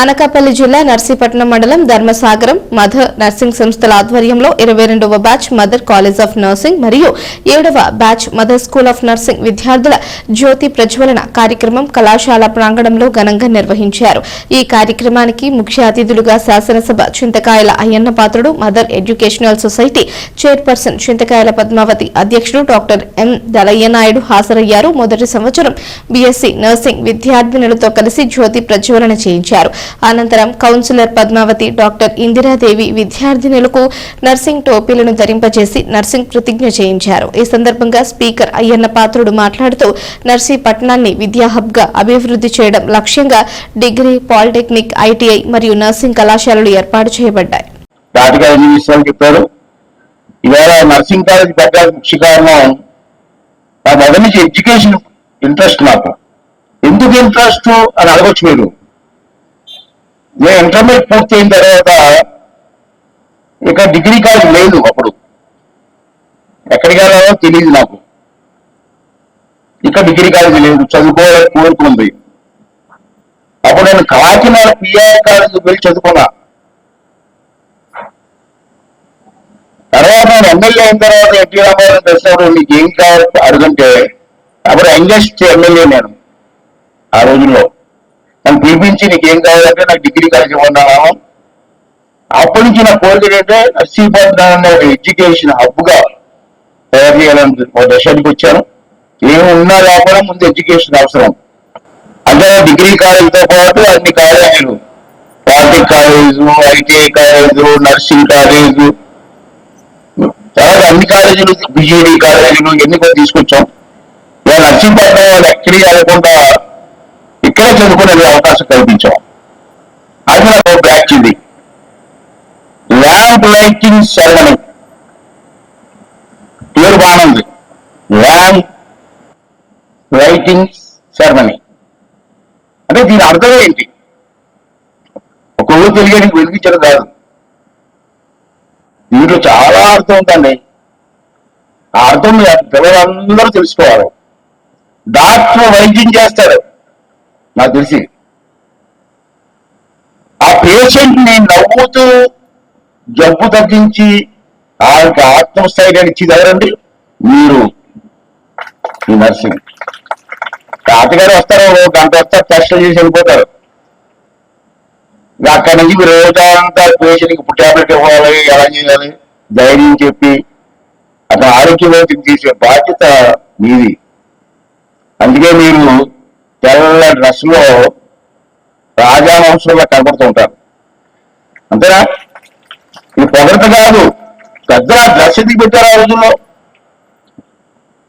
Anakapalli జిల్లా నర్సీపట్నం మండలం Dharmasagaram mother nursing సంస్థల ఆధ్వర్యంలో ఇరవై రెండవ batch mother college of nursing మరియు ఏడవ batch mother school of nursing విద్యార్థుల జ్యోతి ప్రజ్వలన కార్యక్రమం కళాశాల ప్రాంగణంలో ఘనంగా నిర్వహించారు. ఈ కార్యక్రమానికి ముఖ్య అతిథులుగా శాసనసభ Chintakayala Ayyanna Patrudu mother educational society chairperson Chintakayala Padmavathi అధ్యక్షుడు డాక్టర్ ఎం దళయ్యనాయుడు హాజరయ్యారు. మొదటి సంవత్సరం బీఎస్సీ నర్సింగ్ విద్యార్థినులతో కలిసి జ్యోతి ప్రజ్వలన చేయించారు. అనంతరం councillor Padmavati doctor Indiradevi విద్యార్థినులకు nursing టోపీలను ధరింపజేసి nursing ప్రతిజ్ఞ చేయించారు. ఈ సందర్భంగా స్పీకర్ అయ్యన్న పాత్రుడు మాట్లాడుతూ నర్సీపట్నాన్ని విద్యా హబ్గా అభివృద్ధి చేయడం లక్ష్యంగా డిగ్రీ పాలిటెక్నిక్ ఐటీఐ మరియు నర్సింగ్ కళాశాలలు ఏర్పాటు చేయబడ్డాయి. చెప్పారు? ఇవాళ నర్సింగ్ కాలేజ్ పెట్టడానికి ముఖ్య కారణం నా మొదటి నుంచి ఎడ్యుకేషన్ ఇంట్రెస్ట్ నాకు ఎందుకు ఇంట్రెస్ట్ అని అడగొచ్చు మీరు? నేను ఇంటర్మీడియట్ పూర్తి అయిన తర్వాత ఇక డిగ్రీ కాలేజ్ లేదు అప్పుడు. ఎక్కడికి వెళ్ళాలో తెలియదు నాకు. ఇక డిగ్రీ కాలేజ్ లేదు చదువుకోవాలని కోరుకుంది. అప్పుడు నేను కాకినాడ పిఆర్ కాలేజ్ వెళ్ళి చదువుకున్నా. తర్వాత నేను ఎమ్మెల్యే అయిన తర్వాత ఎన్టీ రామారావు తెలిసినప్పుడు నీకు ఏం కావాలి అడుగుంటే అప్పుడు యంగెస్ట్ ఎమ్మెల్యే నేను ఆ రోజుల్లో. చూపించి నీకు ఏం కావాలంటే నాకు డిగ్రీ కాలేజ్ ఇవ్వన్నాను అప్పటి నుంచి నా కోరిక ఏంటంటే నర్సీపట్నాన్ని ఒక ఎడ్యుకేషన్ హబ్గా తయారు చేయాలని ఒక దశానికి వచ్చాను. ఏమి ఉన్నా లేకపోయినా ముందు ఎడ్యుకేషన్ అవసరం. అంటే డిగ్రీ కాలేజీతో పాటు అన్ని కాలేజీలు polytechnic college ITI college nursing college తర్వాత అన్ని కాలేజీలు బిజెడి కాలేజీలు ఎన్ని కూడా తీసుకొచ్చాం. ఇవాళ నర్సింగ్పట్నం వాళ్ళు ఎక్కడికి వెళ్ళకుండా ఇక్కడే చదువుకునే అవకాశం కల్పించాం. అది నాకు ఒక ఇది ల్యాంప్ లైటింగ్ సెరమనీ. పేరు బాగుంది ల్యాంప్ లైటింగ్ సెరమనీ. అంటే దీని అర్థం ఏంటి? ఒక ఊరు తెలియడానికి వెలిగించడం కాదు. దీంట్లో చాలా అర్థం ఉందండి. ఆ అర్థం పిల్లలందరూ తెలుసుకోవాలి. డాక్టర్ వైద్యం చేస్తాడు. నాకు తెలిసి. ఆ పేషెంట్ని నవ్వుతూ జబ్బు తగ్గించి ఆయనకి ఆత్మస్థైర్యాన్ని ఇచ్చి ఎవరండి మీరు. ఈ నర్సింగ్. తాతగారు వస్తారు గంట వస్తారు టెస్టులు చేసి వెళ్ళిపోతారు. అక్కడి నుంచి మీరు రోజంతా పేషెంట్కి ఇప్పుడు టాబ్లెట్ ఇవ్వాలి ఎలా చేయాలి? ధైర్యం చెప్పి అతను ఆరోగ్యవంతం చేసే బాధ్యత మీది. అందుకే మీరు తెల్ల డ్రెస్లో రాజావంశంలో కనబడుతుంటారు అంతేనా? ఇది పొగట కాదు. పెద్ద డ్రెస్ ఎందుకు పెట్టారు ఆ రోజుల్లో?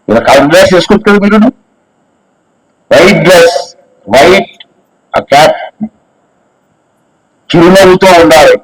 ఇలా కలర్ డ్రెస్ వేసుకోవచ్చు మీరు. వైట్ డ్రెస్ వైట్ ఆ క్యాప్. చిరునవ్వుతో ఉండాలి.